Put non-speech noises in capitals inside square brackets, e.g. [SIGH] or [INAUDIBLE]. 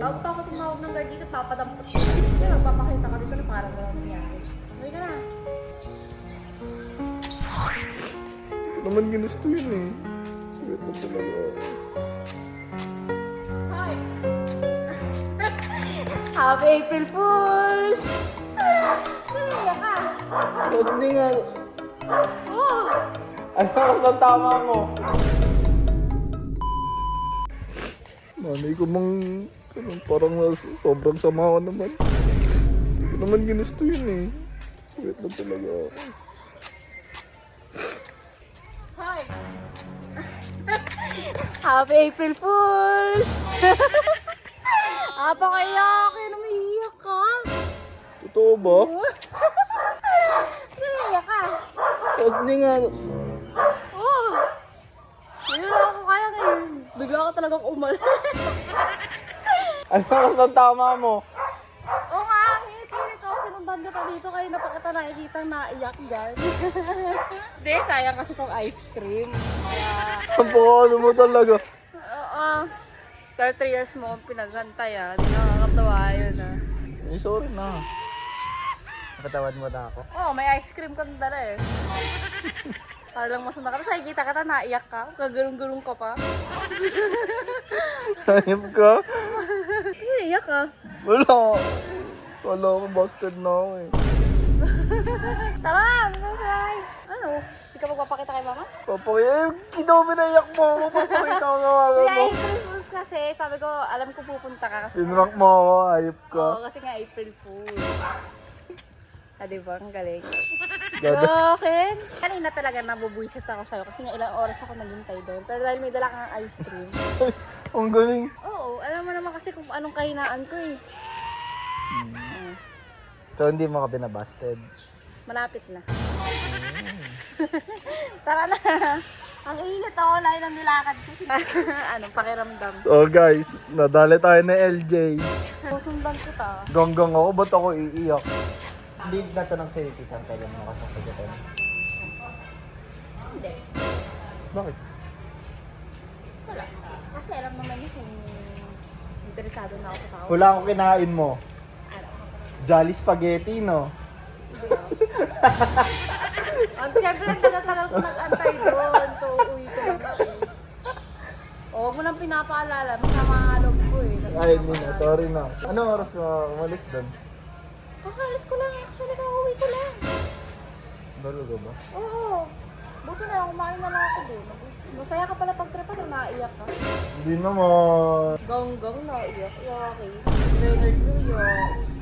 Bago pa ako tumawag ng guard dito, papadampot ko. Kaya magpapakita ka dito na parang walang nangyari. Uwi ka na. Hindi naman ginusto yun eh. Wait na talaga. Hi! Happy April Fools! Naiyak ka! Ba't hindi nga? Oh! Ano sa tama mo? Nanay ko mang parang, parang nas, sobrang sama ka naman. Hindi ko naman ginusto yun eh. Wait na talaga. Hi! [LAUGHS] Happy April Fools! [LAUGHS] Apa kaya akin umiiyak ka? Totoo ba? [LAUGHS] Naiyak ka? Ba't hindi nga? Oh! Hindi na ako kaya ngayon. Ka talagang umalis. Ano ka sa tama mo? Oo nga, hinit-hinit ako. Sinundan ka pa dito kayo na pa kita nakikita naiyak dyan. [LAUGHS] Hindi, sayang kasi tong ice cream. Kaya, Ang pakano mo talaga. oo. Kaya 3 years mo pinagantay ah. Hindi nakakatawa yun ah. Eh, sorry na. Napatawad mo na ako. Oo, may ice cream kang dala eh. [LAUGHS] Parang masunda ka. Tapos nakikita ka, naiyak ka. Kagulong-gulong ka pa. [LAUGHS] Hayop ka? Naiyak ka. Wala. Wala ko, busted na ako eh. [LAUGHS] Tara, masasay. Ano? Hindi ka magpapakita kay mama? Papakita, eh, kinopinayak mo ako. Papakita ko nga Kaya mo. April Fools kasi, sabi ko, alam ko pupunta ka kasi. Sinrak mo ako, hayop ka. Oo, kasi nga April Fool. Ah, di ba? Ang galing. [LAUGHS] Gada. Okay. Kanina talaga nabubuisit ako sa'yo kasi nga ilang oras ako naghintay doon. Pero dahil may dala kang ice cream. [LAUGHS] Ang galing. Oo, alam mo naman kasi kung anong kahinaan ko eh. Mm, So, hindi mo ka binabasted. malapit na. [LAUGHS] Tara na. Ang init ako, layo ng nilakad ko. anong pakiramdam? So guys, nadali tayo na LJ. Susundan ko ta. Ganggang ako, ba't ako iiyak? Hindi na tanong sa'yo, Titan, kailan mo kasasagutin. Hindi. Bakit? Wala. Kasi alam naman niya kung interesado na ako sa tao. Wala akong kinain mo. Ano? Jolly spaghetti, no? Hindi ah. Ang siyempre nagtatagal ko nag-antay doon. So, uwi ko lang na eh. O, huwag mo nang pinapaalala. Masama nga loob ko eh. Ay, hindi na. Sorry na. Ano oras ka umalis doon? Kakalis ko lang actually. Kauwi ko lang. Balugo ba? Oo. Buti na lang, kumain na lang ako doon. Masaya ka pala pag trepa nung naiyak ka. Hindi naman. Gang-gang naiyak. Yaki. Leonard yaki.